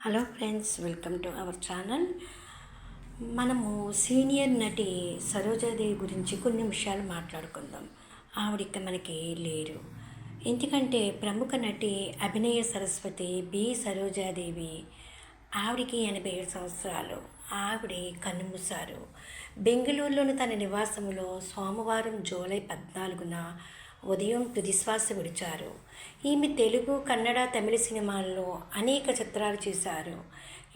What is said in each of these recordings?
Hello friends welcome to our channel. మనము senior నటి సరోజాదేవి గురించి కొన్ని విషయాలు మాట్లాడుకుందాం. ఆవిడ ఇక మనకి లేరు. ఎందుకంటే ప్రముఖ నటి అభినయ సరస్వతి బి సరోజాదేవి ఆవిడికి ఎనభై ఏడు సంవత్సరాలు. ఆవిడ కన్నుమూశారు బెంగళూరులోని తన నివాసంలో సోమవారం జూలై పద్నాలుగున ఉదయం తుదిశ్వాస విడిచారు. ఈమె తెలుగు కన్నడ తమిళ సినిమాల్లో అనేక చిత్రాలు చేశారు.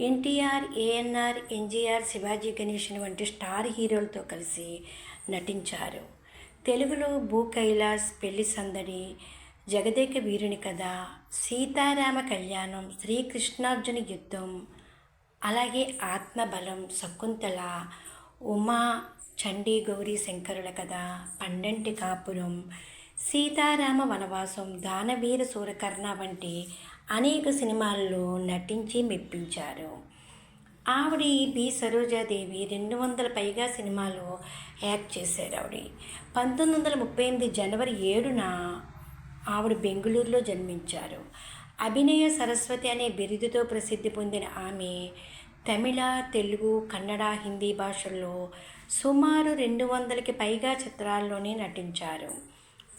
ఎన్టీఆర్ ఏఎన్ఆర్ ఎన్జీఆర్ శివాజీ గణేషన్ వంటి స్టార్ హీరోలతో కలిసి నటించారు. తెలుగులో భూ కైలాస్ పెళ్ళి సందడి జగదేక వీరుని కథ సీతారామ కళ్యాణం శ్రీకృష్ణార్జున యుద్ధం అలాగే ఆత్మబలం శకుంతల ఉమా చండీ గౌరీ శంకరుల కథ పండంటి కాపురం సీతారామ వనవాసం దానవీర సూరకర్ణ వంటి అనేక సినిమాల్లో నటించి మెప్పించారు. ఆవిడ బి. సరోజాదేవి రెండు వందల పైగా సినిమాలో యాక్ట్ చేశారు ఆవిడ. పంతొమ్మిది వందల ముప్పై ఎనిమిది జనవరి ఏడున ఆవిడ బెంగళూరులో జన్మించారు. అభినయ సరస్వతి అనే బిరుదుతో ప్రసిద్ధి పొందిన ఆమె తమిళ తెలుగు కన్నడ హిందీ భాషల్లో సుమారు రెండు వందలకి పైగా చిత్రాల్లోనే నటించారు.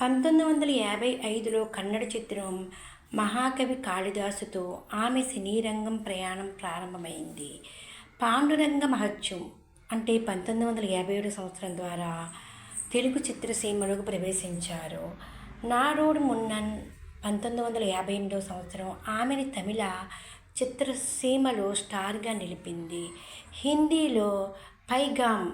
పంతొమ్మిది వందల యాభై ఐదులో కన్నడ చిత్రం మహాకవి కాళిదాసుతో ఆమె సినీ రంగం ప్రయాణం ప్రారంభమైంది. పాండురంగ మహత్యం అంటే పంతొమ్మిది వందల యాభై ఏడు సంవత్సరం ద్వారా తెలుగు చిత్రసీమలోకి ప్రవేశించారు. నాడోడు మున్నన్ పంతొమ్మిది వందల యాభై ఎనిమిదవ సంవత్సరం ఆమెని తమిళ చిత్రసీమలో స్టార్గా నిలిపింది. హిందీలో పైగామ్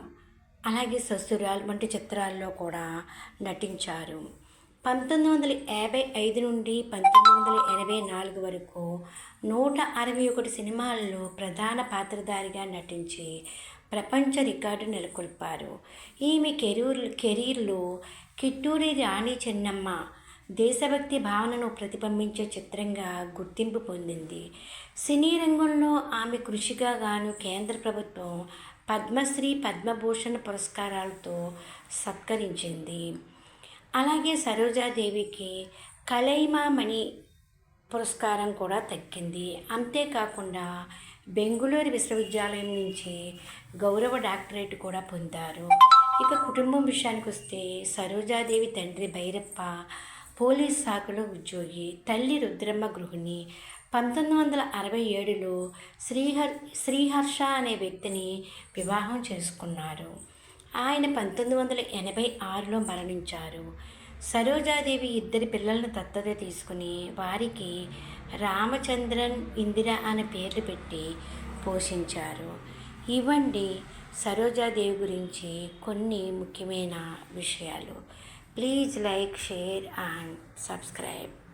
అలాగే ససురాల్ వంటి చిత్రాల్లో కూడా నటించారు. పంతొమ్మిది వందల యాభై ఐదు నుండి పంతొమ్మిది వందల ఎనభై నాలుగు వరకు నూట అరవై ఒకటి సినిమాల్లో ప్రధాన పాత్రధారిగా నటించి ప్రపంచ రికార్డు నెలకొల్పారు. ఈమె కెరీర్ కెరీర్లో కిట్టూరి రాణి చెన్నమ్మ దేశభక్తి భావనను ప్రతిబింబించే చిత్రంగా గుర్తింపు పొందింది. సినీ రంగంలో ఆమె కృషిగా గాను కేంద్ర ప్రభుత్వం పద్మశ్రీ పద్మభూషణ్ పురస్కారాలతో సత్కరించింది. అలాగే సరోజాదేవికి కలైమామణి పురస్కారం కూడా తగ్గింది అంతేకాకుండా బెంగుళూరు విశ్వవిద్యాలయం నుంచి గౌరవ డాక్టరేట్ కూడా పొందారు. ఇక కుటుంబం విషయానికి వస్తే సరోజాదేవి తండ్రి భైరప్ప పోలీస్ శాఖలో ఉద్యోగి తల్లి రుద్రమ్మ గృహిణి పంతొమ్మిది వందల అరవై ఏడులో శ్రీహర్ శ్రీహర్ష అనే వ్యక్తిని వివాహం చేసుకున్నారు. ఆయన పంతొమ్మిది వందల ఎనభై ఆరులో మరణించారు. సరోజాదేవి ఇద్దరి పిల్లలను దత్తత తీసుకుని వారికి రామచంద్రన్ ఇందిర అనే పేర్లు పెట్టి పోషించారు. ఇవ్వండి సరోజాదేవి గురించి కొన్ని ముఖ్యమైన విషయాలు. Please like share and subscribe.